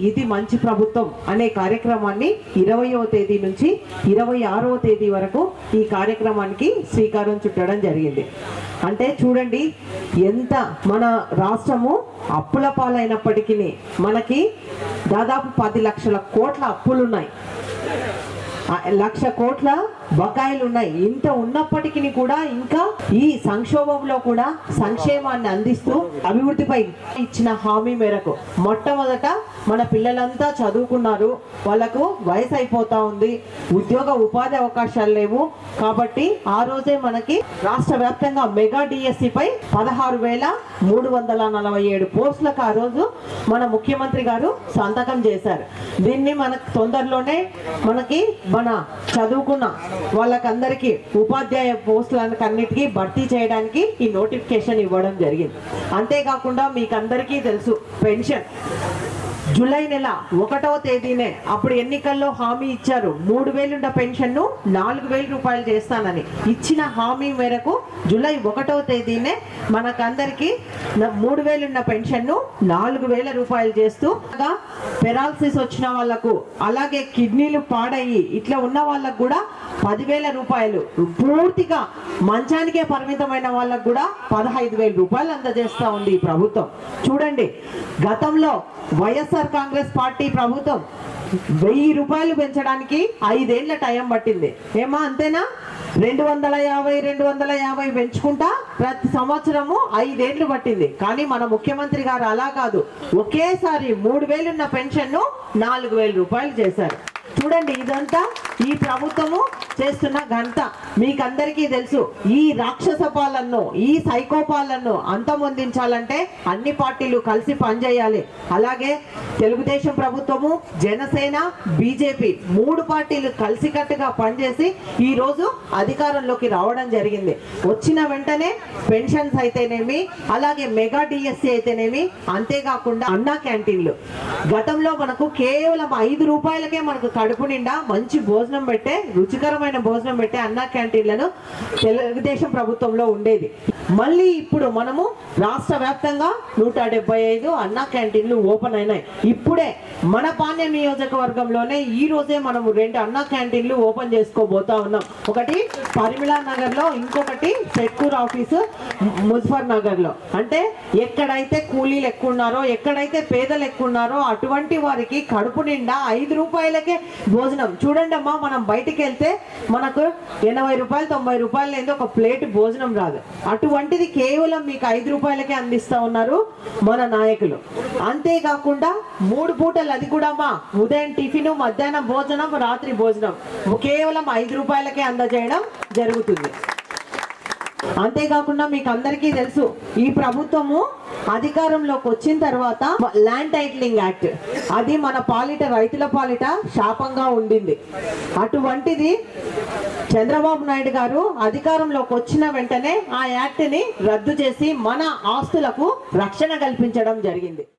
ఇది మంచి ప్రభుత్వం అనే కార్యక్రమాన్ని ఇరవయో తేదీ నుంచి ఇరవై ఆరవ తేదీ వరకు ఈ కార్యక్రమానికి శ్రీకారం చుట్టడం జరిగింది. అంటే చూడండి ఎంత మన రాష్ట్రము అప్పుల పాలైనప్పటికీ మనకి దాదాపు పది లక్షల కోట్ల అప్పులు ఉన్నాయి లక్ష కోట్ల బకాయిలు ఉన్నాయి ఇంత ఉన్నప్పటికీ కూడా ఇంకా ఈ సంక్షోభంలో కూడా సంక్షేమాన్ని అందిస్తూ అభివృద్ధిపై ఇచ్చిన హామీ మేరకు మొట్టమొదట మన పిల్లలంతా చదువుకున్నారు వాళ్ళకు వయసు అయిపోతా ఉంది ఉద్యోగ ఉపాధి అవకాశాలు లేవు కాబట్టి ఆ రోజే మనకి రాష్ట్ర వ్యాప్తంగా మెగా డిఎస్సి పై పదహారు వేల మూడు వందల నలభై ఏడు పోస్టులకు ఆ రోజు మన ముఖ్యమంత్రి గారు సంతకం చేశారు. దీన్ని మనకు తొందరలోనే మనకి మన చదువుకున్న వాళ్ళకందరికీ ఉపాధ్యాయ పోస్టులకి అన్నిటికీ భర్తీ చేయడానికి ఈ నోటిఫికేషన్ ఇవ్వడం జరిగింది. అంతేకాకుండా మీకు అందరికీ తెలుసు పెన్షన్. జూలై నెల ఒకటవ తేదీనే అప్పుడు ఎన్నికల్లో హామీ ఇచ్చారు. మూడు వేలున్న పెన్షన్ను నాలుగు వేల రూపాయలు చేస్తానని. ఇచ్చిన హామీ మేరకు జూలై ఒకటవ తేదీనే మనకందరికి మూడు వేలున్న పెన్షన్ను నాలుగు వేల రూపాయలు చేస్తూ పెరాలసిస్ వచ్చిన వాళ్ళకు అలాగే కిడ్నీలు పాడయ్యి ఇట్లా ఉన్న వాళ్ళకు కూడా పదివేల రూపాయలు. పూర్తిగా మంచానికే పరిమితమైన వాళ్ళకు కూడా పదహైదు వేల రూపాయలు అందజేస్తా ఉంది ఈ ప్రభుత్వం. చూడండి గతంలో వైఎస్ఆర్ కాంగ్రెస్ పార్టీ ప్రభుత్వం వెయ్యి రూపాయలు పెంచడానికి ఐదేళ్ళ టైం పట్టింది. ఏమా అంతేనా? రెండు వందల యాభై రెండు వందల యాభై పెంచుకుంటా ప్రతి సంవత్సరము ఐదేళ్ళు పట్టింది. కానీ మన ముఖ్యమంత్రి గారు అలా కాదు. ఒకేసారి మూడు వేలున్న పెన్షన్ను నాలుగు వేల రూపాయలు చేశారు. చూడండి ఇదంతా ఈ ప్రభుత్వము చేస్తున్న ఘనత. మీకందరికీ తెలుసు ఈ రాక్షస పాలనను ఈ సైకోపాలను అంతమొందించాలంటే అన్ని పార్టీలు కలిసి పనిచేయాలి. అలాగే తెలుగుదేశం ప్రభుత్వము జనసేన బీజేపీ మూడు పార్టీలు కలిసికట్టుగా పనిచేసి ఈరోజు అధికారంలోకి రావడం జరిగింది. వచ్చిన వెంటనే పెన్షన్స్ అయితేనేమి అలాగే మెగా డిఎస్సి అయితేనేమి అంతేకాకుండా అన్నా క్యాంటీన్లు. గతంలో మనకు కేవలం ఐదు రూపాయలకే మనకు కడుపు నిండా మంచి భోజనం పెట్టే రుచికరమైన భోజనం పెట్టే అన్నా క్యాంటీన్లను తెలుగుదేశం ప్రభుత్వంలో ఉండేది. మళ్ళీ ఇప్పుడు మనము రాష్ట్ర వ్యాప్తంగా నూట డెబ్బై ఐదు అన్నా క్యాంటీన్లు ఓపెన్ అయినాయి. ఇప్పుడే మన పాండ్య నియోజకవర్గంలోనే ఈ రోజే మనము రెండు అన్నా క్యాంటీన్లు ఓపెన్ చేసుకోబోతా ఉన్నాం. ఒకటి పరిమిళా నగర్లో ఇంకొకటి సెక్కూర్ ఆఫీసు ముజఫర్ నగర్లో అంటే ఎక్కడైతే కూలీలు ఎక్కువ ఉన్నారో ఎక్కడైతే పేదలు ఎక్కువ ఉన్నారో అటువంటి వారికి కడుపు నిండా ఐదు రూపాయలకే భోజనం. చూడండి అమ్మా మనం బయటికి వెళ్తే మనకు ఎనభై రూపాయలు తొంభై రూపాయలు లేదా ఒక ప్లేట్ భోజనం రాదు. అటువంటిది కేవలం మీకు ఐదు రూపాయలకే అందిస్తా ఉన్నారు మన నాయకులు. అంతేకాకుండా మూడు పూటలు అది కూడా అమ్మా ఉదయం టిఫిన్ మధ్యాహ్నం భోజనం రాత్రి భోజనం. కేవలం ఐదు రూపాయలకే అందజేయడం జరుగుతుంది. అంతేకాకుండా మీకు అందరికీ తెలుసు ఈ ప్రభుత్వము అధికారంలోకి వచ్చిన తర్వాత ల్యాండ్ టైటిలింగ్ యాక్ట్ అది మన పాలిట రైతుల పాలిట శాపంగా ఉండింది. అటువంటిది చంద్రబాబు నాయుడు గారు అధికారంలోకి వచ్చిన వెంటనే ఆ యాక్ట్ని రద్దు చేసి మన ఆస్తులకు రక్షణ కల్పించడం జరిగింది.